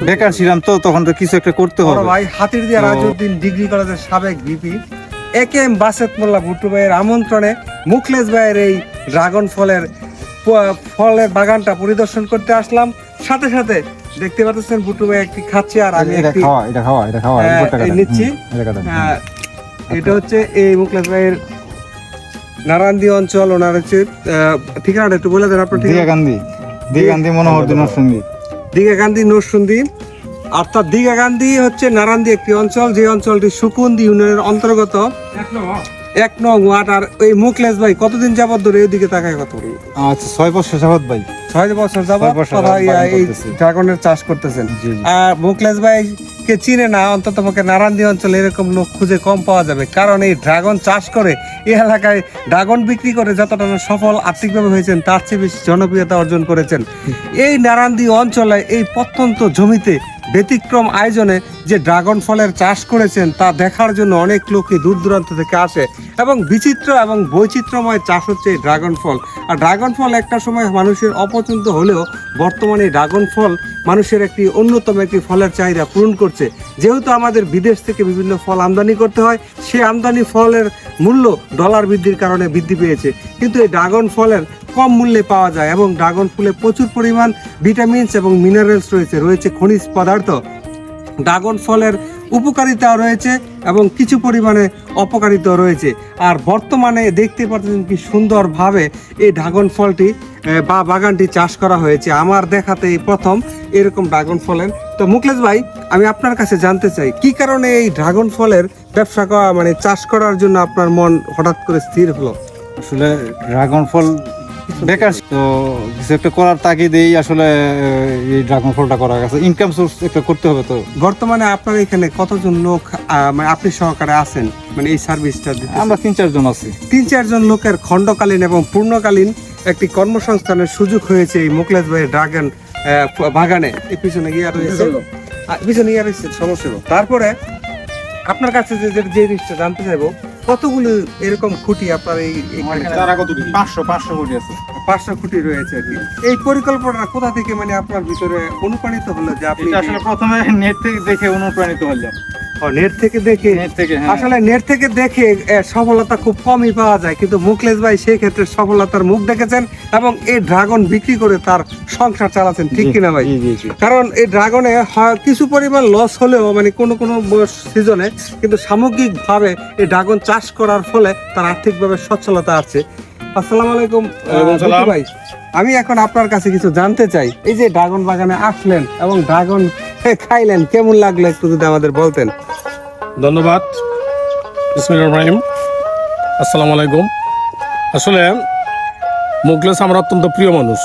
বেকার ছিলাম তো তখন তো কিছু একটা করতে হবে ভাই হাতির দিয়া রাজউদ্দিন ডিগ্রি কলেজের সাবেক VP A K M Baset Molla Bhuttu ভাইয়ের আমন্ত্রণে মুখলেস ভাইয়ের এই ড্রাগন ফলের ফলের বাগানটা পরিদর্শন করতে আসলাম সাথে সাথে দেখতে পাচ্ছেন ভুট্টু ভাই একটি খাচ্ছে আর আমি একটি খাওয়া এটা খাওয়া এটা খাওয়া কাটা। নিচ্ছি। এটা। আহ, এটা হচ্ছে এই মুখলেস ভাইয়ের নারায়ণদী অঞ্চল ওনার হচ্ছে ঠিকানাটা একটু বলে দেন আপনার ঠিকানা দিয়া গান্ধী মনোহর দিন দীঘা গান্ধী নরসুন্দি অর্থাৎ দীঘা গান্ধী হচ্ছে নারায়ণদি একটি অঞ্চল যে অঞ্চলটি সুকুন্দি ইউনিয়নের অন্তর্গত। এক নং ওয়াটার আর এই মুখলেশ ভাই কতদিন যাবত ধরে এদিকে তাকায় কত আচ্ছা ছয় বছর যাবত ভাই। ছয় বছর যাবত বাগান এই ড্রাগনের চাষ করতেছেন। আর মুখলেস ভাই কে চিনে না অন্তত পক্ষে নারায়ণদী অঞ্চলে এরকম লোক খুঁজে কম পাওয়া যাবে। কারণ এই ড্রাগন চাষ করে এই এলাকায় ড্রাগন বিক্রি করে যতটা সফল আর্থিকভাবে হয়েছেন তার চেয়ে বেশি জনপ্রিয়তা অর্জন করেছেন। এই নারায়ণদী অঞ্চলে এই প্রত্যন্ত জমিতে ব্যতিক্রম আয়োজনে যে ড্রাগন ফলের চাষ করেছেন তা দেখার জন্য অনেক লোকই দূর দূরান্ত থেকে আসে। এবং বিচিত্র এবং বৈচিত্র্যময় চাষ হচ্ছে এই ড্রাগন ফল। আর ড্রাগন ফল একটা সময় মানুষের অপছন্দ হলেও বর্তমানে ড্রাগন ফল মানুষের একটি অন্যতম একটি ফলের চাহিদা পূরণ করছে। যেহেতু আমাদের বিদেশ থেকে বিভিন্ন ফল আমদানি করতে হয়, সে আমদানি ফলের মূল্য ডলার বৃদ্ধির কারণে বৃদ্ধি পেয়েছে। কিন্তু এই ড্রাগন ফলের কম মূল্যে পাওয়া যায় এবং ড্রাগন ফুলে প্রচুর পরিমাণ ভিটামিনস এবং মিনারেলস রয়েছে রয়েছে খনিজ পদার্থ। ড্রাগন ফলের উপকারিতাও রয়েছে এবং কিছু পরিমাণে অপকারিতাও রয়েছে। আর বর্তমানে দেখতে পাচ্ছেন কি সুন্দরভাবে এই ড্রাগন ফলটি বা বাগানটি চাষ করা হয়েছে। আমার দেখাতে প্রথম এরকম ড্রাগন ফলের। তো মুকলেশ ভাই, আমি আপনার কাছে জানতে চাই, কি কারণে এই ড্রাগন ফলের ব্যবসা করা মানে চাষ করার জন্য আপনার মন হঠাৎ করে স্থির হলো? আসলে ড্রাগন ফল বেকার তো কিছু একটা করার তাগিদেই আসলে এই ড্রাগন ফলটা করা গেছে। ইনকাম সোর্স একটা করতে হবে তো। বর্তমানে আপনার এখানে কতজন লোক মানে আপনি সহকারে আছেন? মানে এই সার্ভিসটা দিতে আমরা তিন চারজন আছি। তিন চারজন লোকের খণ্ডকালীন এবং পূর্ণকালীন একটি কর্মসংস্থানের সুযোগ হয়েছে এই মুকলেশ ভাইয়ের ড্রাগন আহ, বাগানে। এই পিছনে গিয়ে রয়েছে। পিছনে গিয়ে রয়েছে সমস্যা তারপরে আপনার কাছে যে যে- যে জিনিসটা জানতে চাইব কতগুলো এরকম খুঁটি আপনার এই পাঁচশো পাঁচশো খুঁটি আছে। পাঁচশো খুঁটি রয়েছে আর কি। এই পরিকল্পনা কোথা থেকে মানে আপনার ভিতরে অনুপ্রাণিত হলো যে আপনি আসলে প্রথমে নেট থেকে দেখে অনুপ্রাণিত হলাম। নেট থেকে দেখে? হ্যাঁ। আসলে নেট থেকে দেখে সফলতা খুব কমই পাওয়া যায়। কিন্তু মুকলেশ ভাই সেই ক্ষেত্রে সফলতার মুখ দেখেছেন এবং এই ড্রাগন বিক্রি করে তার সংসার চালাচ্ছেন ঠিক কিনা ভাই? কারণ এই ড্রাগনে কিছু পরিমাণ লস হলেও মানে কোনো কোনো সিজনে কিন্তু সামগ্রিকভাবে এই ড্রাগন চাষ করার ফলে তার আর্থিকভাবে সচ্ছলতা আছে আসসালামু আলাইকুম ভাই। আমি এখন আপনার কাছে কিছু জানতে চাই। এই যে ড্রাগন বাগানে আসলেন এবং ড্রাগন খাইলেন, কেমন লাগল একটু যদি আমাদের বলতেন? ধন্যবাদ। ইসমিল ইব্রাহিম আসসালামু আলাইকুম। আসলে মুগলেস আমার অত্যন্ত প্রিয় মানুষ।